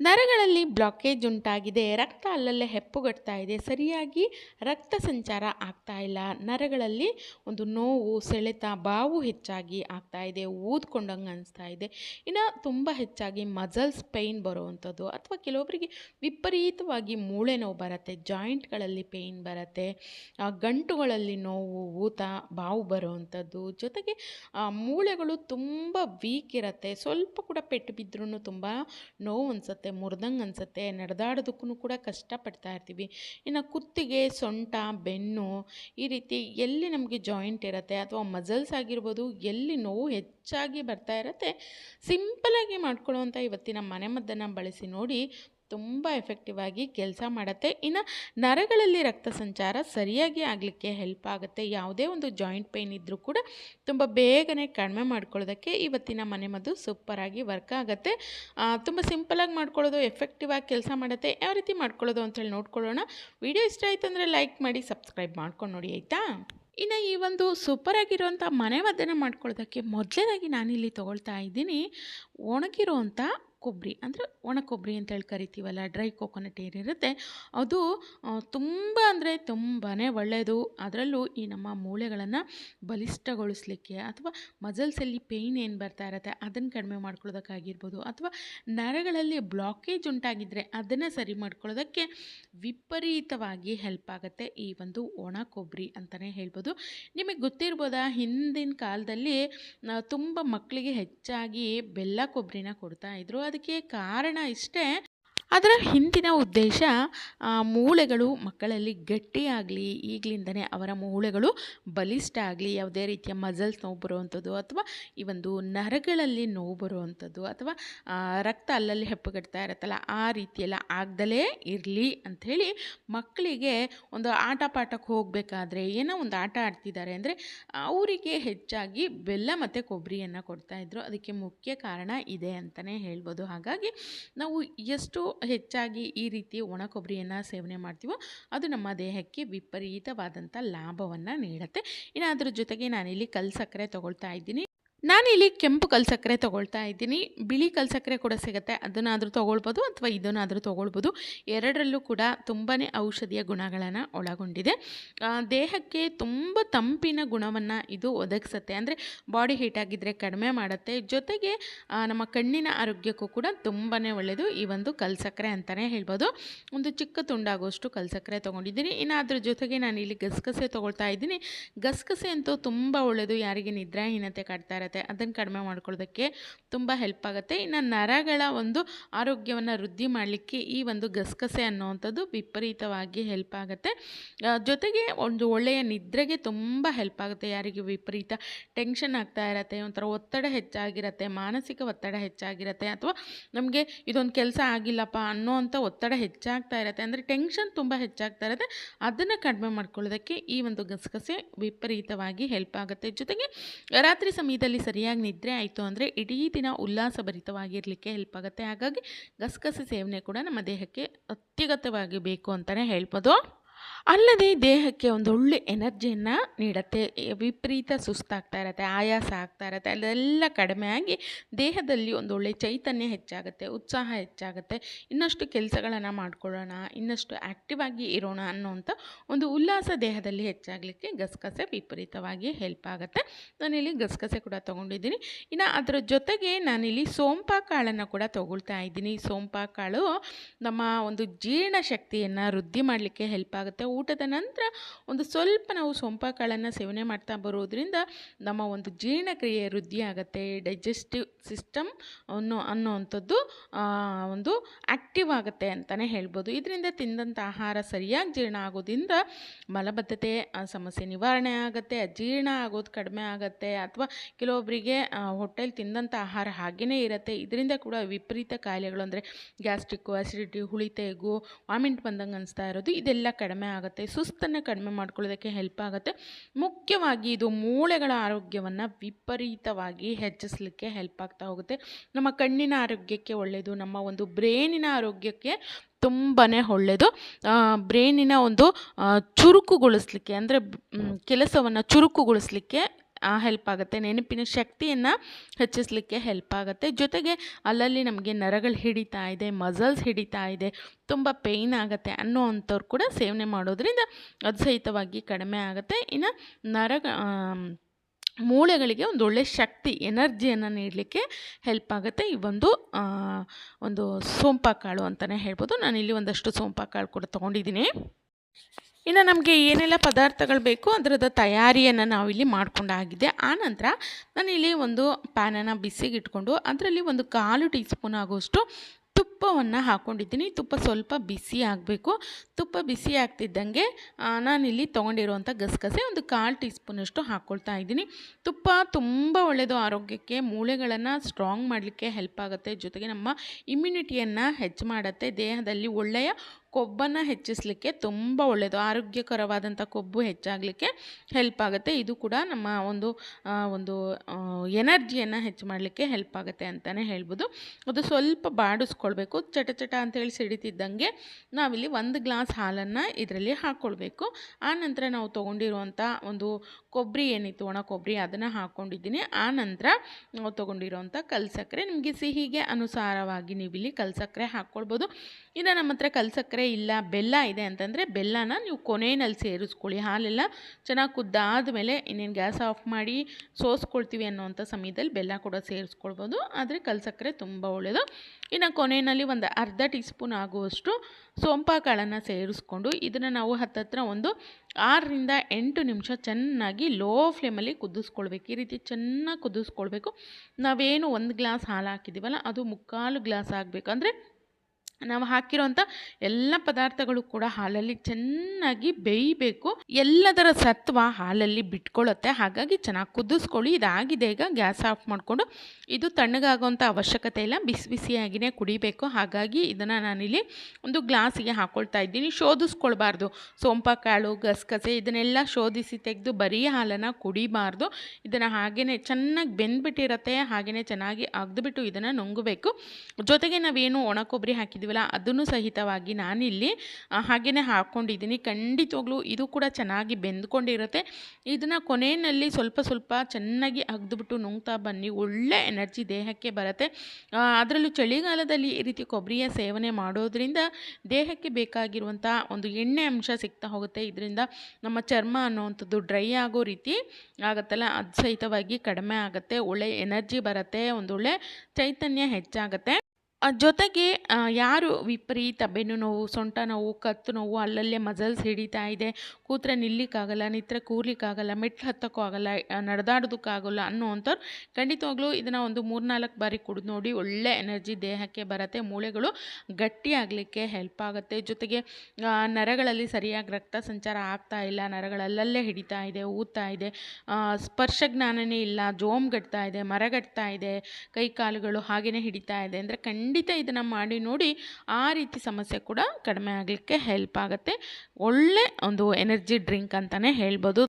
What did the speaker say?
ನರಗಳಲ್ಲಿ blockage ಉಂಟಾಗಿದೆ. ರಕ್ತ ಅಲ್ಲಲ್ಲೇ ಹೆಪ್ಪುಗಟ್ತಾ ಇದೆ. ಸರಿಯಾಗಿ ರಕ್ತ ಸಂಚಾರ ಆಗ್ತಾ ಇಲ್ಲ. ನರಗಳಲ್ಲಿ ಒಂದು ನೋವು, ಸೆಳೆತ, ಬಾವು ಹೆಚ್ಚಾಗಿ ಆಗ್ತಾ ಇದೆ. ಊದ್ಕೊಂಡಂಗೆ ಅನಿಸ್ತಾ ಇದೆ. ಇನ್ನು ತುಂಬ ಹೆಚ್ಚಾಗಿ ಮಜಲ್ಸ್ ಪೇಯ್ನ್ ಬರುವಂಥದ್ದು. ಅಥವಾ ಕೆಲವೊಬ್ಬರಿಗೆ ವಿಪರೀತವಾಗಿ ಮೂಳೆ ನೋವು ಬರುತ್ತೆ ಜಾಯಿಂಟ್ಗಳಲ್ಲಿ ಪೇಯ್ನ್ ಬರುತ್ತೆ ಗಂಟುಗಳಲ್ಲಿ ನೋವು, ಊತ, ಬಾವು ಬರುವಂಥದ್ದು. ಜೊತೆಗೆ ಮೂಳೆಗಳು ತುಂಬ ವೀಕ್ ಇರುತ್ತೆ. ಸ್ವಲ್ಪ ಕೂಡ ಪೆಟ್ಟು ಬಿದ್ದರೂ ತುಂಬ ನೋವು ಅನಿಸುತ್ತೆ. ಮುರಿದಂಗೆ ಅನಿಸುತ್ತೆ ನಡೆದಾಡೋದಕ್ಕೂ ಕೂಡ ಕಷ್ಟಪಡ್ತಾ ಇರ್ತೀವಿ. ಇನ್ನು ಕುತ್ತಿಗೆ, ಸೊಂಟ, ಬೆನ್ನು ಈ ರೀತಿ ಎಲ್ಲಿ ನಮಗೆ ಜಾಯಿಂಟ್ ಇರುತ್ತೆ ಅಥವಾ ಮಜಲ್ಸ್ ಆಗಿರ್ಬೋದು, ಎಲ್ಲಿ ನೋವು ಹೆಚ್ಚಾಗಿ ಬರ್ತಾ ಇರುತ್ತೆ ಆಗಿ ಮಾಡ್ಕೊಳ್ಳುವಂಥ ಇವತ್ತಿನ ಮನೆಮದ್ದನ್ನು ಬಳಸಿ ನೋಡಿ ತುಂಬ ಎಫೆಕ್ಟಿವ್ ಆಗಿ ಕೆಲಸ ಮಾಡುತ್ತೆ. ಇನ್ನು ನರಗಳಲ್ಲಿ ರಕ್ತ ಸಂಚಾರ ಸರಿಯಾಗಿ ಆಗಲಿಕ್ಕೆ ಹೆಲ್ಪ್ ಆಗುತ್ತೆ. ಯಾವುದೇ ಒಂದು ಜಾಯಿಂಟ್ ಪೇಯ್ನ್ ಇದ್ದರೂ ಕೂಡ ತುಂಬ ಬೇಗನೆ ಕಡಿಮೆ ಮಾಡ್ಕೊಳ್ಳೋದಕ್ಕೆ ಇವತ್ತಿನ ಮನೆಮದ್ದು ಸೂಪರಾಗಿ ವರ್ಕ್ ಆಗುತ್ತೆ. ತುಂಬ ಸಿಂಪಲಾಗಿ ಮಾಡ್ಕೊಳ್ಳೋದು ಎಫೆಕ್ಟಿವ್ ಆಗಿ ಕೆಲಸ ಮಾಡುತ್ತೆ. ಯಾವ ರೀತಿ ಮಾಡ್ಕೊಳ್ಳೋದು ಅಂತೇಳಿ ನೋಡ್ಕೊಳ್ಳೋಣ. ವಿಡಿಯೋ ಇಷ್ಟ ಆಯಿತು ಅಂದರೆ ಲೈಕ್ ಮಾಡಿ ಸಬ್ಸ್ಕ್ರೈಬ್ ಮಾಡ್ಕೊಂಡು ನೋಡಿ ಆಯಿತಾ? ಇನ್ನು ಈ ಒಂದು ಸೂಪರ್ ಆಗಿರುವಂಥ ಮನೆ ಮದ್ದನ್ನು ಮಾಡ್ಕೊಳ್ಳೋದಕ್ಕೆ ಮೊದಲನೇದಾಗಿ ನಾನಿಲ್ಲಿ ತೊಗೊಳ್ತಾ ಇದ್ದೀನಿ. ಒಣಗಿರುವಂಥ ಕೊಬ್ಬರಿ ಅಂದರೆ ಒಣ ಕೊಬ್ಬರಿ ಅಂತೇಳಿ ಕರಿತೀವಲ್ಲ ಡ್ರೈ ಕೋಕೋನಟ್ ಏನಿರುತ್ತೆ ಅದು ತುಂಬ ಅಂದರೆ ತುಂಬಾ ಒಳ್ಳೆಯದು ಅದರಲ್ಲೂ ಈ ನಮ್ಮ ಮೂಳೆಗಳನ್ನು ಬಲಿಷ್ಠಗೊಳಿಸ್ಲಿಕ್ಕೆ ಅಥವಾ ಮಜಲ್ಸಲ್ಲಿ ಪೇಯ್ನ್ ಏನು ಬರ್ತಾ ಇರುತ್ತೆ, ಅದನ್ನು ಕಡಿಮೆ ಮಾಡ್ಕೊಳ್ಳೋದಕ್ಕಾಗಿರ್ಬೋದು ಅಥವಾ ನರಗಳಲ್ಲಿ ಬ್ಲಾಕೇಜ್ ಉಂಟಾಗಿದ್ದರೆ ಅದನ್ನು ಸರಿ ಮಾಡ್ಕೊಳ್ಳೋದಕ್ಕೆ ವಿಪರೀತವಾಗಿ ಹೆಲ್ಪ್ ಆಗುತ್ತೆ ಈ ಒಂದು ಒಣ ಕೊಬ್ಬರಿ ಅಂತಲೇ ಹೇಳ್ಬೋದು. ನಿಮಗೆ ಗೊತ್ತಿರ್ಬೋದಾ, ಹಿಂದಿನ ಕಾಲದಲ್ಲಿ ತುಂಬ ಮಕ್ಕಳಿಗೆ ಹೆಚ್ಚಾಗಿ ಬೆಲ್ಲ ಕೊಬ್ಬರಿನ ಕೊಡ್ತಾ ಇದ್ರು. ಅದಕ್ಕೆ ಕಾರಣ ಇಷ್ಟೇ. ಅದರ ಹಿಂದಿನ ಉದ್ದೇಶ ಮೂಳೆಗಳು ಮಕ್ಕಳಲ್ಲಿ ಗಟ್ಟಿಯಾಗಲಿ, ಈಗಲಿಂದನೇ ಅವರ ಮೂಳೆಗಳು ಬಲಿಷ್ಠ ಆಗಲಿ ಯಾವುದೇ ರೀತಿಯ ಮಜಲ್ಸ್ ನೋವು ಬರುವಂಥದ್ದು ಅಥವಾ ಈ ಒಂದು ನರಗಳಲ್ಲಿ ನೋವು ಬರುವಂಥದ್ದು ಅಥವಾ ರಕ್ತ ಅಲ್ಲಲ್ಲಿ ಹೆಪ್ಪುಗಟ್ತಾ ಇರುತ್ತಲ್ಲ, ಆ ರೀತಿಯೆಲ್ಲ ಆಗ್ದಲೇ ಇರಲಿ ಅಂಥೇಳಿ ಮಕ್ಕಳಿಗೆ ಒಂದು ಆಟ ಪಾಠಕ್ಕೆ ಹೋಗಬೇಕಾದ್ರೆ, ಏನೋ ಒಂದು ಆಟ ಆಡ್ತಿದ್ದಾರೆ ಅಂದರೆ ಅವರಿಗೆ ಹೆಚ್ಚಾಗಿ ಬೆಲ್ಲ ಮತ್ತು ಕೊಬ್ಬರಿಯನ್ನು ಕೊಡ್ತಾಯಿದ್ರು ಅದಕ್ಕೆ ಮುಖ್ಯ ಕಾರಣ ಇದೆ ಅಂತಲೇ ಹೇಳ್ಬೋದು. ಹಾಗಾಗಿ ನಾವು ಎಷ್ಟು ಹೆಚ್ಚಾಗಿ ಈ ರೀತಿ ಒಣ ಕೊಬ್ಬರಿಯನ್ನು ಸೇವನೆ ಮಾಡ್ತೀವೋ ಅದು ನಮ್ಮ ದೇಹಕ್ಕೆ ವಿಪರೀತವಾದಂಥ ಲಾಭವನ್ನು ನೀಡುತ್ತೆ. ಇನ್ನು ಅದ್ರ ಜೊತೆಗೆ ನಾನಿಲ್ಲಿ ಕಲ್ ಸಕ್ಕರೆ ತೊಗೊಳ್ತಾ ಇದ್ದೀನಿ. ನಾನಿಲ್ಲಿ ಕೆಂಪು ಕಲ್ಸಕ್ಕರೆ ತೊಗೊಳ್ತಾ ಇದ್ದೀನಿ. ಬಿಳಿ ಕಲ್ಸಕ್ಕರೆ ಕೂಡ ಸಿಗುತ್ತೆ. ಅದನ್ನಾದರೂ ತೊಗೊಳ್ಬೋದು ಅಥವಾ ಇದನ್ನಾದರೂ ತೊಗೊಳ್ಬೋದು. ಎರಡರಲ್ಲೂ ಕೂಡ ತುಂಬಾ ಔಷಧಿಯ ಗುಣಗಳನ್ನು ಒಳಗೊಂಡಿದೆ. ದೇಹಕ್ಕೆ ತುಂಬ ತಂಪಿನ ಗುಣವನ್ನು ಇದು ಒದಗಿಸುತ್ತೆ. ಅಂದರೆ ಬಾಡಿ ಹೀಟ್ ಆಗಿದ್ದರೆ ಕಡಿಮೆ ಮಾಡುತ್ತೆ. ಜೊತೆಗೆ ನಮ್ಮ ಕಣ್ಣಿನ ಆರೋಗ್ಯಕ್ಕೂ ಕೂಡ ತುಂಬಾ ಒಳ್ಳೆಯದು ಈ ಒಂದು ಕಲ್ಸಕ್ಕರೆ ಅಂತಲೇ ಹೇಳ್ಬೋದು. ಒಂದು ಚಿಕ್ಕ ತುಂಡಾಗುವಷ್ಟು ಕಲ್ಸಕ್ಕರೆ ತೊಗೊಂಡಿದ್ದೀನಿ. ಇನ್ನು ಅದ್ರ ಜೊತೆಗೆ ನಾನು ಇಲ್ಲಿ ಗಸಗಸೆ ತೊಗೊಳ್ತಾ ಇದ್ದೀನಿ. ಗಸಗಸೆ ಅಂತೂ ತುಂಬ ಒಳ್ಳೆಯದು ಯಾರಿಗೆ ನಿದ್ರಾಹೀನತೆ ಕಾಡ್ತಾ ಅದನ್ನು ಕಡಿಮೆ ಮಾಡ್ಕೊಳ್ಳೋದಕ್ಕೆ ತುಂಬ ಹೆಲ್ಪ್ ಆಗುತ್ತೆ. ಇನ್ನು ನರಗಳ ಒಂದು ಆರೋಗ್ಯವನ್ನು ವೃದ್ಧಿ ಮಾಡಲಿಕ್ಕೆ ಈ ಒಂದು ಗಸಗಸೆ ಅನ್ನೋವಂಥದ್ದು ವಿಪರೀತವಾಗಿ ಹೆಲ್ಪ್ ಆಗುತ್ತೆ. ಜೊತೆಗೆ ಒಂದು ಒಳ್ಳೆಯ ನಿದ್ರೆಗೆ ತುಂಬ ಹೆಲ್ಪ್ ಆಗುತ್ತೆ. ಯಾರಿಗೆ ವಿಪರೀತ ಟೆನ್ಷನ್ ಆಗ್ತಾ ಇರತ್ತೆ, ಒಂಥರ ಒತ್ತಡ ಹೆಚ್ಚಾಗಿರತ್ತೆ, ಮಾನಸಿಕ ಒತ್ತಡ ಹೆಚ್ಚಾಗಿರತ್ತೆ, ಅಥವಾ ನಮಗೆ ಇದೊಂದು ಕೆಲಸ ಆಗಿಲ್ಲಪ್ಪ ಅನ್ನೋವಂಥ ಒತ್ತಡ ಹೆಚ್ಚಾಗ್ತಾ ಇರತ್ತೆ. ಅಂದರೆ ಟೆನ್ಷನ್ ತುಂಬ ಹೆಚ್ಚಾಗ್ತಾ ಇರುತ್ತೆ. ಅದನ್ನು ಕಡಿಮೆ ಮಾಡ್ಕೊಳ್ಳೋದಕ್ಕೆ ಈ ಒಂದು ಗಸಗಸೆ ವಿಪರೀತವಾಗಿ ಹೆಲ್ಪ್ ಆಗುತ್ತೆ. ಜೊತೆಗೆ ರಾತ್ರಿ ಸಮಯದಲ್ಲಿ ಸರಿಯಾಗಿ ನಿದ್ರೆ ಆಯಿತು ಅಂದರೆ ಇಡೀ ದಿನ ಉಲ್ಲಾಸಭರಿತವಾಗಿರಲಿಕ್ಕೆ ಹೆಲ್ಪ್ ಆಗುತ್ತೆ. ಹಾಗಾಗಿ ಗಸಗಸೆ ಸೇವನೆ ಕೂಡ ನಮ್ಮ ದೇಹಕ್ಕೆ ಅತ್ಯಗತ್ಯವಾಗಿ ಬೇಕು ಅಂತಲೇ ಹೇಳ್ಬೋದು. ಅಲ್ಲದೆ ದೇಹಕ್ಕೆ ಒಂದು ಒಳ್ಳೆ ಎನರ್ಜಿಯನ್ನು ನೀಡುತ್ತೆ. ವಿಪರೀತ ಸುಸ್ತಾಗ್ತಾ ಇರುತ್ತೆ, ಆಯಾಸ ಆಗ್ತಾ ಇರುತ್ತೆ, ಅದೆಲ್ಲ ಕಡಿಮೆ ಆಗಿ ದೇಹದಲ್ಲಿ ಒಂದು ಒಳ್ಳೆ ಚೈತನ್ಯ ಹೆಚ್ಚಾಗುತ್ತೆ, ಉತ್ಸಾಹ ಹೆಚ್ಚಾಗುತ್ತೆ. ಇನ್ನಷ್ಟು ಕೆಲಸಗಳನ್ನು ಮಾಡಿಕೊಳ್ಳೋಣ, ಇನ್ನಷ್ಟು ಆ್ಯಕ್ಟಿವ್ ಆಗಿ ಇರೋಣ ಅನ್ನೋಂಥ ಒಂದು ಉಲ್ಲಾಸ ದೇಹದಲ್ಲಿ ಹೆಚ್ಚಾಗಲಿಕ್ಕೆ ಗಸಗಸೆ ವಿಪರೀತವಾಗಿ ಹೆಲ್ಪ್ ಆಗುತ್ತೆ. ನಾನಿಲ್ಲಿ ಗಸಗಸೆ ಕೂಡ ತೊಗೊಂಡಿದ್ದೀನಿ. ಇನ್ನು ಅದರ ಜೊತೆಗೆ ನಾನಿಲ್ಲಿ ಸೋಂಪಾ ಕಾಳನ್ನು ಕೂಡ ತೊಗೊಳ್ತಾ ಇದ್ದೀನಿ. ಸೋಂಪಾ ಕಾಳು ನಮ್ಮ ಒಂದು ಜೀರ್ಣಶಕ್ತಿಯನ್ನು ವೃದ್ಧಿ ಮಾಡಲಿಕ್ಕೆ ಹೆಲ್ಪ್ ಆಗುತ್ತೆ. ಊಟದ ನಂತರ ಒಂದು ಸ್ವಲ್ಪ ನಾವು ಸೊಂಪಾಕಾಳನ್ನು ಸೇವನೆ ಮಾಡ್ತಾ ಬರೋದ್ರಿಂದ ನಮ್ಮ ಒಂದು ಜೀರ್ಣಕ್ರಿಯೆ ವೃದ್ಧಿ ಆಗುತ್ತೆ. ಡೈಜೆಸ್ಟಿವ್ ಸಿಸ್ಟಮ್ ಅನ್ನೋ, ಅನ್ನೋವಂಥದ್ದು ಒಂದು ಆ್ಯಕ್ಟಿವ್ ಆಗುತ್ತೆ ಅಂತಲೇ ಹೇಳ್ಬೋದು. ಇದರಿಂದ ತಿಂದಂಥ ಆಹಾರ ಸರಿಯಾಗಿ ಜೀರ್ಣ ಆಗೋದ್ರಿಂದ ಮಲಬದ್ಧತೆ ಸಮಸ್ಯೆ ನಿವಾರಣೆ ಆಗುತ್ತೆ. ಅಜೀರ್ಣ ಆಗೋದು ಕಡಿಮೆ ಆಗುತ್ತೆ. ಅಥವಾ ಕೆಲವೊಬ್ಬರಿಗೆ ಹೊಟ್ಟೆಲಿ ತಿಂದಂಥ ಆಹಾರ ಹಾಗೇ ಇರುತ್ತೆ. ಇದರಿಂದ ಕೂಡ ವಿಪರೀತ ಕಾಯಿಲೆಗಳು ಅಂದರೆ ಗ್ಯಾಸ್ಟ್ರಿಕ್ಕು ಆಸಿಡಿಟಿ ಹುಳಿತೆಗು ವಾಮಿಂಟ್ ಬಂದಂಗೆ ಅನಿಸ್ತಾ ಇರೋದು. ಇದೆಲ್ಲ ಕಡಿಮೆ ಆಗುತ್ತೆ, ಸುಸ್ತನ್ನು ಕಡಿಮೆ ಮಾಡ್ಕೊಳ್ಳೋದಕ್ಕೆ ಹೆಲ್ಪ್ ಆಗುತ್ತೆ. ಮುಖ್ಯವಾಗಿ ಇದು ಮೂಳೆಗಳ ಆರೋಗ್ಯವನ್ನು ವಿಪರೀತವಾಗಿ ಹೆಚ್ಚಿಸಲಿಕ್ಕೆ ಹೆಲ್ಪ್ ಆಗ್ತಾ ಹೋಗುತ್ತೆ. ನಮ್ಮ ಕಣ್ಣಿನ ಆರೋಗ್ಯಕ್ಕೆ ಒಳ್ಳೆಯದು ನಮ್ಮ ಒಂದು ಬ್ರೇನಿನ ಆರೋಗ್ಯಕ್ಕೆ ತುಂಬಾ ಒಳ್ಳೆಯದು ಬ್ರೇನಿನ ಒಂದು ಚುರುಕುಗೊಳಿಸ್ಲಿಕ್ಕೆ ಅಂದರೆ ಕೆಲಸವನ್ನು ಚುರುಕುಗೊಳಿಸ್ಲಿಕ್ಕೆ ಹೆಲ್ಪ್ ಆಗುತ್ತೆ. ನೆನಪಿನ ಶಕ್ತಿಯನ್ನು ಹೆಚ್ಚಿಸಲಿಕ್ಕೆ ಹೆಲ್ಪ್ ಆಗುತ್ತೆ. ಜೊತೆಗೆ ಅಲ್ಲಲ್ಲಿ ನಮಗೆ ನರಗಳು ಹಿಡಿತಾ ಇದೆ ಮಸಲ್ಸ್ ಹಿಡಿತಾ ಇದೆ, ತುಂಬ ಪೇಯ್ನ್ ಆಗುತ್ತೆ ಅನ್ನೋ ಅಂಥವ್ರು ಕೂಡ ಸೇವನೆ ಮಾಡೋದ್ರಿಂದ ಅದು ಸಹಿತವಾಗಿ ಕಡಿಮೆ ಆಗುತ್ತೆ. ಇನ್ನು ನರ ಮೂಳೆಗಳಿಗೆ ಒಂದು ಒಳ್ಳೆಯ ಶಕ್ತಿ ಎನರ್ಜಿಯನ್ನು ನೀಡಲಿಕ್ಕೆ ಹೆಲ್ಪ್ ಆಗುತ್ತೆ. ಈ ಒಂದು ಒಂದು ಸೋಂಪಾಕಾಳು ಅಂತಲೇ ಹೇಳ್ಬೋದು. ಇಲ್ಲಿ ಒಂದಷ್ಟು ಸೋಂಪಾಕಾಳು ಕೂಡ ತೊಗೊಂಡಿದ್ದೀನಿ. ಇನ್ನು ನಮಗೆ ಏನೆಲ್ಲ ಪದಾರ್ಥಗಳು ಬೇಕು ಅದರದ ತಯಾರಿಯನ್ನು ನಾವಿಲ್ಲಿ ಮಾಡ್ಕೊಂಡಾಗಿದೆ ಆನಂತರ ನಾನಿಲ್ಲಿ ಒಂದು ಪ್ಯಾನನ್ನು ಬಿಸಿಗೆ ಇಟ್ಕೊಂಡು ಅದರಲ್ಲಿ ಒಂದು ಕಾಲು ಟೀ ಸ್ಪೂನ್ ಆಗುವಷ್ಟು ತುಪ್ಪವನ್ನು ಹಾಕ್ಕೊಂಡಿದ್ದೀನಿ ತುಪ್ಪ ಸ್ವಲ್ಪ ಬಿಸಿ ಆಗಬೇಕು. ತುಪ್ಪ ಬಿಸಿ ಆಗ್ತಿದ್ದಂಗೆ ನಾನಿಲ್ಲಿ ತೊಗೊಂಡಿರುವಂಥ ಗಸಗಸೆ ಒಂದು ಕಾಲು ಟೀ ಸ್ಪೂನಷ್ಟು ಹಾಕ್ಕೊಳ್ತಾ ಇದ್ದೀನಿ. ತುಪ್ಪ ತುಂಬ ಒಳ್ಳೆಯದು ಆರೋಗ್ಯಕ್ಕೆ, ಮೂಳೆಗಳನ್ನು ಸ್ಟ್ರಾಂಗ್ ಮಾಡಲಿಕ್ಕೆ ಹೆಲ್ಪ್ ಆಗುತ್ತೆ. ಜೊತೆಗೆ ನಮ್ಮ ಇಮ್ಯುನಿಟಿಯನ್ನು ಹೆಚ್ಚು ಮಾಡುತ್ತೆ. ದೇಹದಲ್ಲಿ ಒಳ್ಳೆಯ ಕೊಬ್ಬನ್ನು ಹೆಚ್ಚಿಸಲಿಕ್ಕೆ ತುಂಬ ಒಳ್ಳೆಯದು ಆರೋಗ್ಯಕರವಾದಂಥ ಕೊಬ್ಬು ಹೆಚ್ಚಾಗಲಿಕ್ಕೆ ಹೆಲ್ಪ್ ಆಗುತ್ತೆ. ಇದು ಕೂಡ ನಮ್ಮ ಒಂದು ಒಂದು ಎನರ್ಜಿಯನ್ನು ಹೆಚ್ಚು ಮಾಡಲಿಕ್ಕೆ ಹೆಲ್ಪ್ ಆಗುತ್ತೆ ಅಂತಲೇ ಹೇಳ್ಬೋದು. ಅದು ಸ್ವಲ್ಪ ಬಾಡಿಸ್ಕೊಳ್ಬೇಕು. ಚಟ ಚಟ ಅಂತೇಳಿ ಸಿಡಿತಿದ್ದಂಗೆ ನಾವಿಲ್ಲಿ ಒಂದು ಗ್ಲಾಸ್ ಹಾಲನ್ನು ಇದರಲ್ಲಿ ಹಾಕ್ಕೊಳ್ಬೇಕು ಆನಂತರ ನಂತರ ನಾವು ತೊಗೊಂಡಿರುವಂಥ ಒಂದು ಕೊಬ್ಬರಿ ಏನಿತ್ತು, ಒಣ ಕೊಬ್ಬರಿ ಅದನ್ನು ಹಾಕ್ಕೊಂಡಿದ್ದೀನಿ ಆ ನಂತರ ನಾವು ತೊಗೊಂಡಿರುವಂಥ ಕಲ್ಸಕ್ಕರೆ ನಿಮಗೆ ಸಿಹಿಗೆ ಅನುಸಾರವಾಗಿ ನೀವು ಇಲ್ಲಿ ಕಲ್ಸಕ್ಕರೆ ಹಾಕ್ಕೊಳ್ಬೋದು ಇನ್ನು ನಮ್ಮ ಹತ್ರ ಕಲ್ಸಕ್ಕರೆ ಇಲ್ಲ, ಬೆಲ್ಲ ಇದೆ ಅಂತಂದರೆ ಬೆಲ್ಲನ ನೀವು ಕೊನೆಯಲ್ಲಿ ಸೇರಿಸ್ಕೊಳ್ಳಿ. ಹಾಲೆಲ್ಲ ಚೆನ್ನಾಗಿ ಕುದ್ದಾದ ಮೇಲೆ ಇನ್ನೇನು ಗ್ಯಾಸ್ ಆಫ್ ಮಾಡಿ ಸೋಸ್ಕೊಳ್ತೀವಿ ಅನ್ನೋವಂಥ ಸಮಯದಲ್ಲಿ ಬೆಲ್ಲ ಕೂಡ ಸೇರಿಸ್ಕೊಳ್ಬೋದು. ಆದರೆ ಕಲ್ಸಕ್ಕರೆ ತುಂಬ ಒಳ್ಳೆಯದು ಇನ್ನು ಕೊನೆಯಲ್ಲಿ ಒಂದು ಅರ್ಧ ಟೀ ಸ್ಪೂನ್ ಆಗುವಷ್ಟು ಸೋಂಪಾಕಾಳನ್ನು ಸೇರಿಸ್ಕೊಂಡು ಇದನ್ನು ನಾವು ಹತ್ತತ್ರ ಒಂದು ಆರರಿಂದ ಎಂಟು ನಿಮಿಷ ಚೆನ್ನಾಗಿ ಲೋ ಫ್ಲೇಮಲ್ಲಿ ಕುದಿಸ್ಕೊಳ್ಬೇಕು. ಈ ರೀತಿ ಚೆನ್ನಾಗಿ ಕುದಿಸ್ಕೊಳ್ಬೇಕು. ನಾವೇನು ಒಂದು ಗ್ಲಾಸ್ ಹಾಲು ಹಾಕಿದ್ದೀವಲ್ಲ, ಅದು ಮುಕ್ಕಾಲು ಗ್ಲಾಸ್ ಆಗಬೇಕು. ಅಂದರೆ ನಾವು ಹಾಕಿರೋಂಥ ಎಲ್ಲ ಪದಾರ್ಥಗಳು ಕೂಡ ಹಾಲಲ್ಲಿ ಚೆನ್ನಾಗಿ ಬೇಯಬೇಕು. ಎಲ್ಲದರ ಸತ್ವ ಹಾಲಲ್ಲಿ ಬಿಟ್ಕೊಳ್ಳುತ್ತೆ. ಹಾಗಾಗಿ ಚೆನ್ನಾಗಿ ಕುದಿಸ್ಕೊಳ್ಳಿ. ಇದಾಗಿದೆ ಈಗ ಗ್ಯಾಸ್ ಆಫ್ ಮಾಡಿಕೊಂಡು. ಇದು ತಣ್ಣಗಾಗೋಂಥ ಅವಶ್ಯಕತೆ ಇಲ್ಲ. ಬಿಸಿ ಬಿಸಿಯಾಗಿಯೇ ಕುಡಿಬೇಕು. ಹಾಗಾಗಿ ಇದನ್ನು ನಾನಿಲ್ಲಿ ಒಂದು ಗ್ಲಾಸಿಗೆ ಹಾಕ್ಕೊಳ್ತಾ ಇದ್ದೀನಿ. ಶೋಧಿಸ್ಕೊಳ್ಬಾರ್ದು. ಸೋಂಪಾಕಾಳು, ಗಸಗಸೆ ಇದನ್ನೆಲ್ಲ ಶೋಧಿಸಿ ತೆಗೆದು ಬರೀ ಹಾಲನ್ನು ಕುಡಿಬಾರ್ದು. ಇದನ್ನು ಹಾಗೆಯೇ ಚೆನ್ನಾಗಿ ಬೆಂದ್ಬಿಟ್ಟಿರತ್ತೆ. ಹಾಗೆಯೇ ಚೆನ್ನಾಗಿ ಅಗ್ದುಬಿಟ್ಟು ಇದನ್ನು ನುಂಗಬೇಕು. ಜೊತೆಗೆ ನಾವೇನು ಒಣ ಕೊಬ್ಬರಿ ಹಾಕಿದ್ದೀವಲ್ಲ ಅದನ್ನು ಸಹಿತವಾಗಿ ನಾನಿಲ್ಲಿ ಹಾಗೆಯೇ ಹಾಕ್ಕೊಂಡಿದ್ದೀನಿ ಖಂಡಿತವಾಗ್ಲೂ ಇದು ಕೂಡ ಚೆನ್ನಾಗಿ ಬೆಂದ್ಕೊಂಡಿರುತ್ತೆ. ಇದನ್ನು ಕೊನೆಯಲ್ಲಿ ಸ್ವಲ್ಪ ಸ್ವಲ್ಪ ಚೆನ್ನಾಗಿ ಅಗ್ದುಬಿಟ್ಟು ನುಂಗ್ತಾ ಬನ್ನಿ. ಒಳ್ಳೆ ಎನರ್ಜಿ ದೇಹಕ್ಕೆ ಬರುತ್ತೆ. ಅದರಲ್ಲೂ ಚಳಿಗಾಲದಲ್ಲಿ ಈ ರೀತಿ ಕೊಬ್ಬರಿಯ ಸೇವನೆ ಮಾಡೋದ್ರಿಂದ ದೇಹಕ್ಕೆ ಬೇಕಾಗಿರುವಂಥ ಒಂದು ಎಣ್ಣೆ ಅಂಶ ಸಿಗ್ತಾ ಹೋಗುತ್ತೆ. ಇದರಿಂದ ನಮ್ಮ ಚರ್ಮ ಅನ್ನುವಂಥದ್ದು ಡ್ರೈ ಆಗೋ ರೀತಿ ಆಗುತ್ತಲ್ಲ? ಅದು ಸಹಿತವಾಗಿ ಕಡಿಮೆ ಆಗುತ್ತೆ. ಒಳ್ಳೆ ಎನರ್ಜಿ ಬರುತ್ತೆ. ಒಂದೊಳ್ಳೆ ಚೈತನ್ಯ ಹೆಚ್ಚಾಗುತ್ತೆ. ಜೊತೆಗೆ ಯಾರು ವಿಪರೀತ ಬೆನ್ನು ನೋವು ಸೊಂಟ ನೋವು ಕತ್ತು ನೋವು ಅಲ್ಲಲ್ಲೇ ಮಸಲ್ಸ್ ಹಿಡಿತಾ ಇದೆ ಕೂತ್ರೆ ನಿಲ್ಲಿಕ್ಕಾಗಲ್ಲ ನಿತ್ರೆ ಕೂರ್ಲಿಕ್ಕಾಗಲ್ಲ ಮೆಟ್ಲು ಹತ್ತಕ್ಕೂ ಆಗಲ್ಲ ಆ, ನಡೆದಾಡೋದಕ್ಕಾಗಲ್ಲ ಅನ್ನುವಂಥವ್ರು ಖಂಡಿತವಾಗ್ಲೂ ಇದನ್ನು ಒಂದು ಮೂರ್ನಾಲ್ಕು ಬಾರಿ ಕುಡಿದು ನೋಡಿ ಒಳ್ಳೆ ಎನರ್ಜಿ ದೇಹಕ್ಕೆ ಬರುತ್ತೆ ಮೂಳೆಗಳು ಗಟ್ಟಿಯಾಗಲಿಕ್ಕೆ ಹೆಲ್ಪ್ ಆಗುತ್ತೆ. ಜೊತೆಗೆ ನರಗಳಲ್ಲಿ ಸರಿಯಾಗಿ ರಕ್ತ ಸಂಚಾರ ಆಗ್ತಾ ಇಲ್ಲ ನರಗಳಲ್ಲಲ್ಲೇ ಹಿಡಿತಾ ಇದೆ ಊದ್ತಾ ಇದೆ ಸ್ಪರ್ಶ ಜ್ಞಾನನೇ ಇಲ್ಲ ಜೋಮ್ ಗಟ್ತಾ ಇದೆ ಮರಗಟ್ತಾ ಇದೆ ಕೈ ಕಾಲುಗಳು ಹಾಗೆಯೇ ಹಿಡಿತಾ ಇದೆ ಅಂದರೆ ಖಂಡಿತ ಇದನ್ನು ಮಾಡಿ ನೋಡಿ ಆ ರೀತಿ ಸಮಸ್ಯೆ ಕೂಡ ಕಡಿಮೆ ಆಗಲಿಕ್ಕೆ ಹೆಲ್ಪ್ ಆಗುತ್ತೆ. ಒಳ್ಳೆ ಒಂದು ಎನರ್ಜಿ ಡ್ರಿಂಕ್ ಅಂತಲೇ ಹೇಳ್ಬೋದು.